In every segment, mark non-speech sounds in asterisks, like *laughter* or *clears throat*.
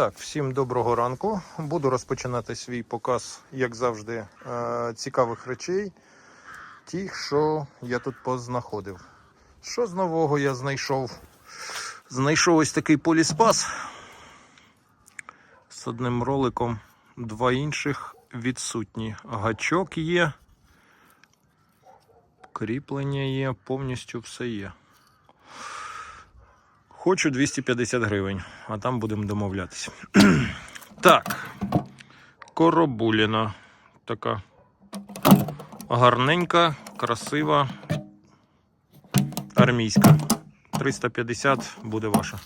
Так, всім доброго ранку. Буду розпочинати свій показ, як завжди, е, цікавих речей. Ті, що я тут познаходив. Що з нового я знайшов? Знайшов ось такий поліспас з одним роликом, два інших відсутні. Гачок є, кріплення є, повністю все є. Хочу 250 гривень, а там будемо домовлятися. *clears throat* так, коробуліна. Така гарненька, красива, армійська. 350 буде ваша.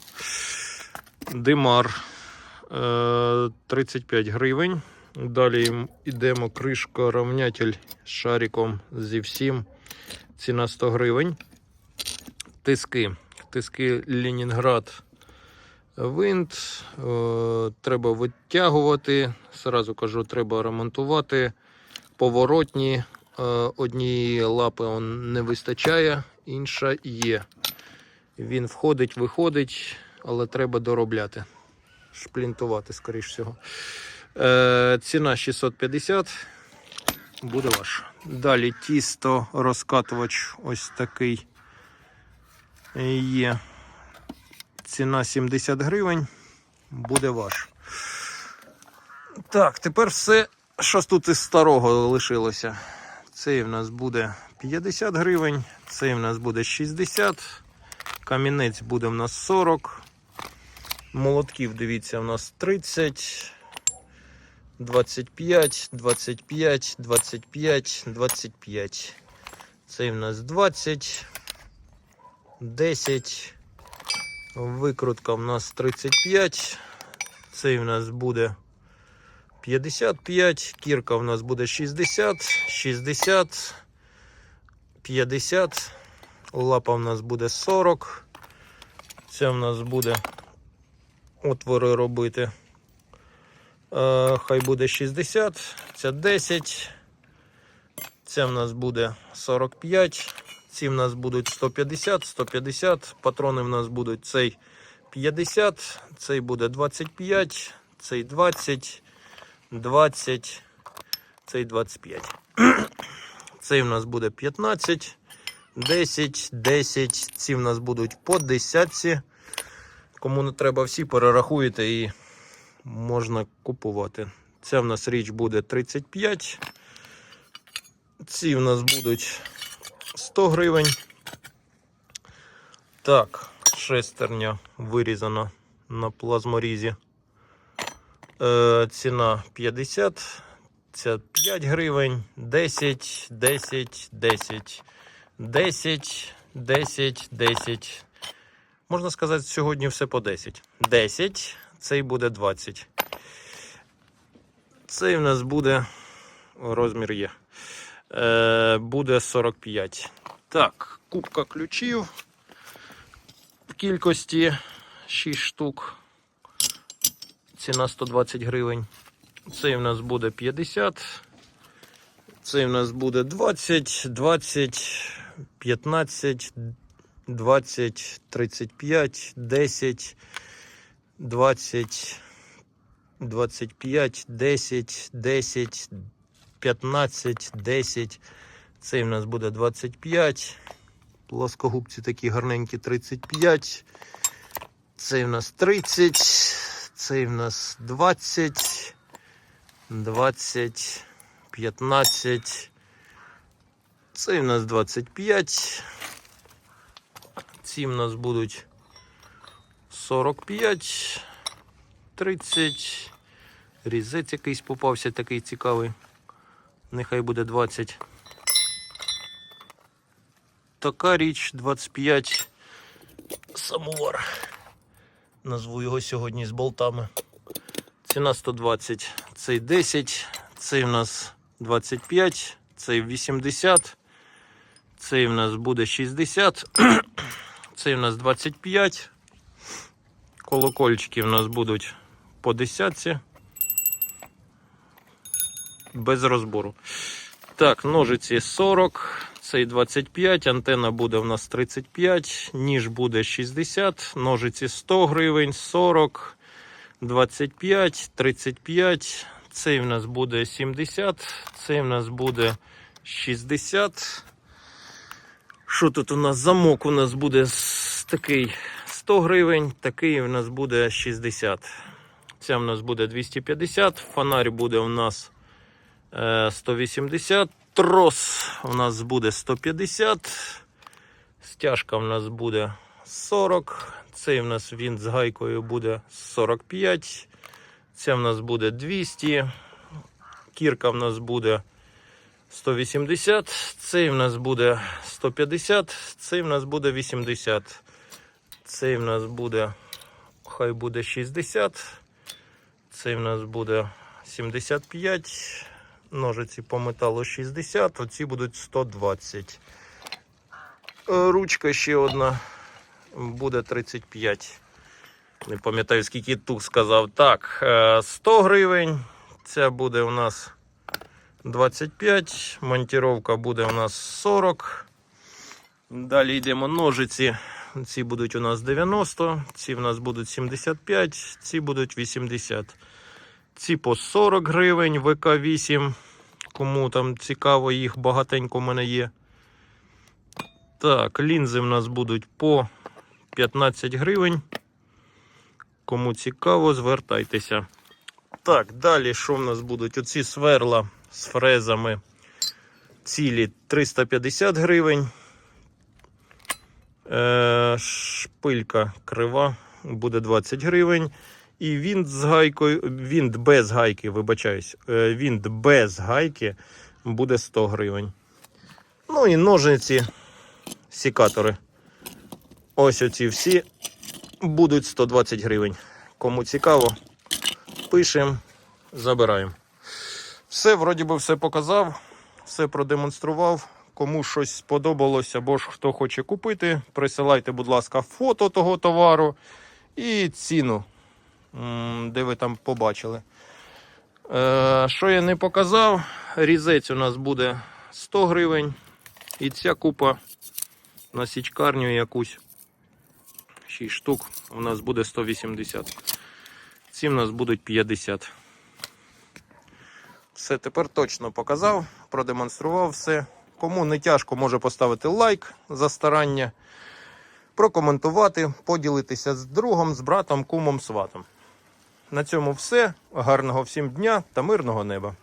Димар е, 35 гривень. Далі йдемо кришка равнятель з шариком зі всім. Ціна 100 гривень. Тиски. Тиски Ленінград винт. Е, треба витягувати. Сразу кажу, треба ремонтувати. Поворотні. Е, однієї лапи он не вистачає, інша є. Він входить, виходить, але треба доробляти. Шплінтувати, скоріш всього. Е, ціна 650. Буде ваш. Далі тісто розкатувач ось такий є. Ціна 70 гривень. Буде ваш. Так, тепер все, що тут із старого лишилося. Цей в нас буде 50 гривень, цей в нас буде 60, камінець буде в нас 40. Молотків, дивіться, у нас 30, 25, 25, 25, 25. Цей в нас 20, 10. Викрутка в нас 35. Цей в нас буде 55. Кірка в нас буде 60, 60, 50. Лапа в нас буде 40. Це в нас буде отвори робити. Е, Хай буде 60, це 10. Це в нас буде 45. Ці в нас будуть 150, 150. Патрони в нас будуть цей 50, цей буде 25, цей 20, 20, цей 25. *clears throat* Цей в нас буде 15, 10, 10. Ці в нас будуть по 10. Кому не треба всі, перерахуєте і можна купувати. Ця в нас річ буде 35. Ці в нас будуть 100 гривень. Так, шестерня вирізана на плазморізі. Е, ціна 50. Це 5 гривень, 10, 10, 10, 10, 10, 10. Можна сказати, сьогодні все по 10. 10, цей буде 20. Цей в нас буде розмір є. Е, буде 45. Так, кубка ключів в кількості 6 штук. Ціна 120 гривень. Цей в нас буде 50. Цей в нас буде 20, 20, 15, 20, 35, 10, 20, 25, 10, 10, 15, 10. Цей в нас буде 25. Плоскогубці такі гарненькі 35. Цей в нас 30. Цей в нас 20. 20. 15. Цей в нас 25. Ці в нас будуть 45. 30. Різець якийсь попався такий цікавий. Нехай буде 20. Така річ 25 самовар. Назву його сьогодні з болтами. Ціна 120. Цей 10, цей в нас 25, цей 80, цей в нас буде 60, *clears throat* цей в нас 25. Колокольчики в нас будуть по десятці без розбору. Так, ножиці 40, цей 25, антенна буде в нас 35, ніж буде 60, ножиці 100 гривень, 40, 25, 35. Цей в нас буде 70, цей в нас буде 60. Що тут у нас? Замок у нас буде такий 100 гривень, такий у нас буде 60. Ця у нас буде 250, фонарь буде у нас е, 180, трос у нас буде 150, стяжка у нас буде 40, цей у нас він з гайкою буде 45, ця у нас буде 200, кірка в нас буде 180, цей в нас буде 150, цей в нас буде 80, цей в нас буде, хай буде 60, цей в нас буде 75, ножиці по металу 60, оці будуть 120. Е, Ручка ще одна буде 35. Не пам'ятаю, скільки тут сказав. Так, е, 100 гривень. Ця буде у нас 25. Монтіровка буде у нас 40. Далі йдемо ножиці. Ці будуть у нас 90, ці в нас будуть 75, ці будуть 80. Ці по 40 гривень, ВК8. Кому там цікаво, їх багатенько в мене є. Так, лінзи в нас будуть по 15 гривень. Кому цікаво, звертайтеся. Так, далі що в нас будуть? Оці сверла з фрезами цілі 350 гривень. Е, шпилька крива буде 20 гривень. І вінт з гайкою, вінт без гайки, вибачаюсь, е, вінт без гайки буде 100 гривень. Ну і ножниці, сікатори. Ось оці всі будуть 120 гривень. Кому цікаво, пишемо, забираємо. Все, вроді би, все показав, все продемонстрував. Кому щось сподобалось або ж хто хоче купити, присилайте, будь ласка, фото того товару і ціну, де ви там побачили. Е, що я не показав, різець у нас буде 100 гривень. І ця купа на січкарню якусь 6 штук у нас буде 180. Ці в нас будуть 50. Все тепер точно показав, продемонстрував все. Кому не тяжко, може поставити лайк за старання, прокоментувати, поділитися з другом, з братом, кумом, сватом. На цьому все. Гарного всім дня та мирного неба.